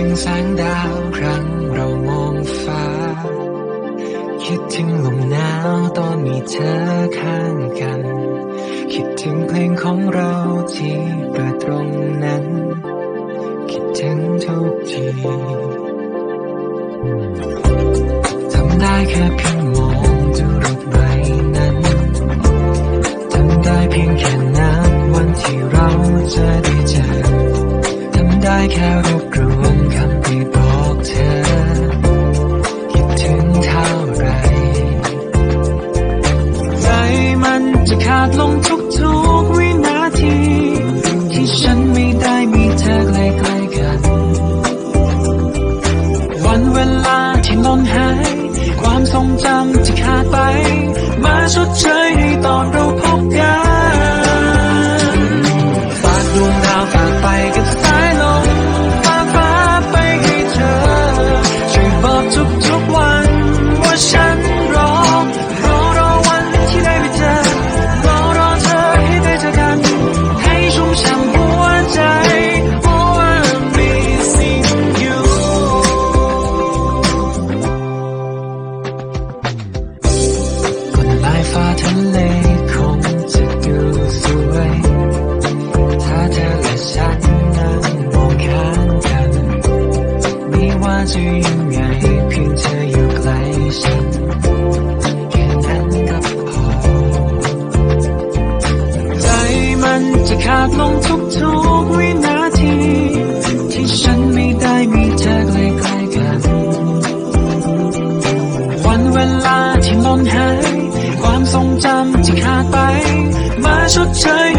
ึงแสงดาวครั้งเรามองฟ้า คิดถึงลมหนาวตอนมีเธอข้างกัน คิดถึงเพลงของเราที่เปิดตรงนั้น คิดถึงทุกทีทำได้แค่เพียงมองดูรูปใบนั้นทำได้เพียงแค่นับวันที่เราจะได้เจอ ทำได้ จะยังไงเพียงเธออยู่ใกล้ฉันแค่นั้นก็พอ ใจมันจะขาดลงทุกทุกวินาที ที่ฉันไม่ได้มีเธอใกล้ๆกัน วันเวลาที่ลนหาย ความทรงจำที่ขาดไป มาชดเชย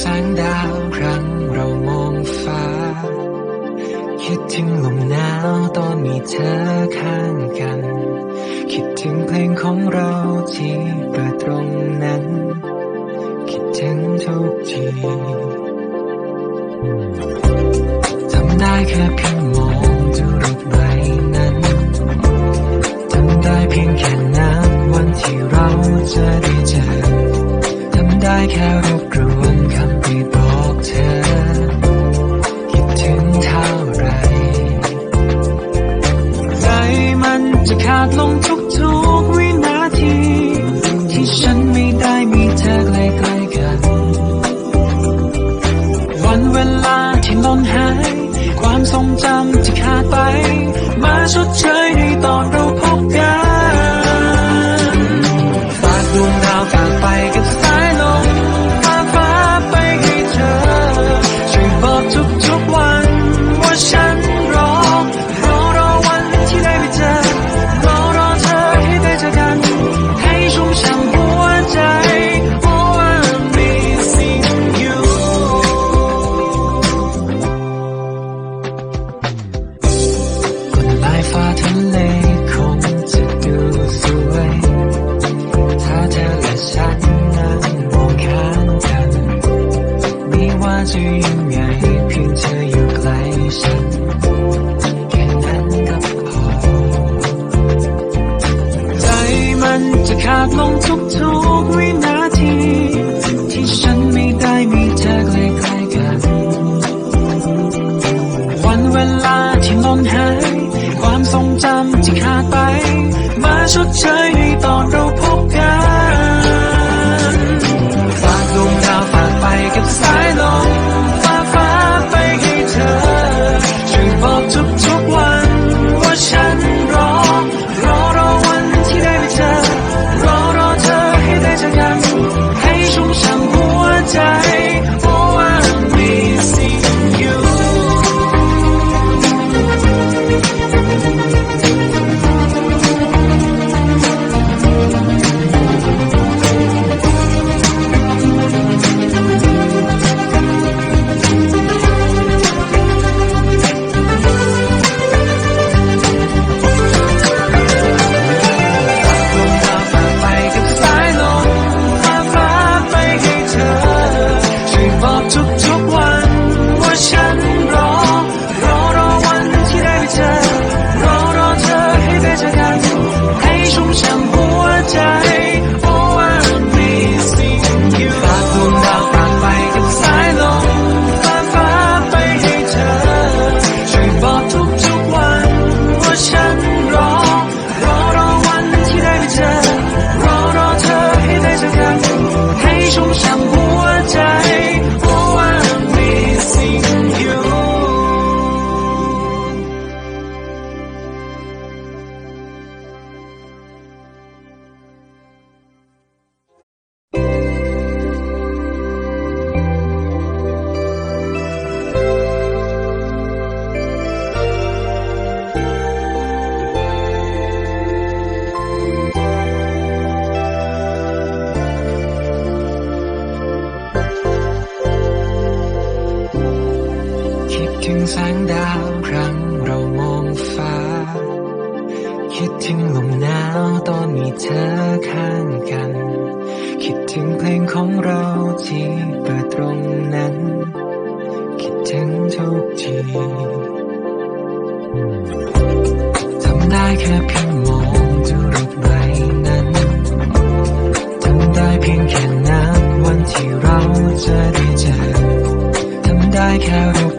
แสงดาวครั้งเรามองฟ้า คิดถึงลมหนาวตอนมีเธอข้างกัน คิดถึงเพลงของเราที่เปิดตรงนั้น คิดถึงทุกทีทำได้แค่เพียงมองดูรูปใบนั้นทำได้เพียงแค่นับวันที่เราจะได้เจอทำได้แค่รว ดลงทุกทุกวินาที ที่ฉันไม่ได้มีเธอใกล้ใกัน วันเวลาที่ล่นหาย ความทรงจำที่ขาดไป มาชดเชย เธอข้างกัน คิดถึงเพลงของเราที่เปิดตรงนั้น คิดถึงทุกทีทำได้แค่เพียงมองจูรูปใบนั้นทำได้เพียงแค่นั้นวันที่เราจะได้เจอทำได้แค่รูป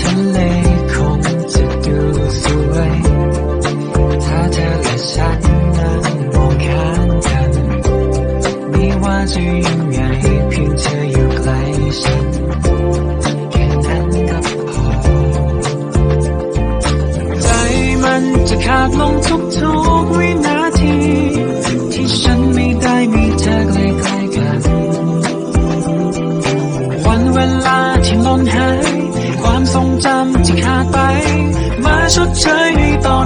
ทะเลคงจะดูสวย ถ้าเธอและฉันนั้นมองข้างกันไม่ว่าจะยังไงเพียงเธออยู่ใกล้ฉันแค่นั้นก็พอ ใจมันจะขาดลงทุกๆวิน ที่ขาดไป มาชดเชยในตอน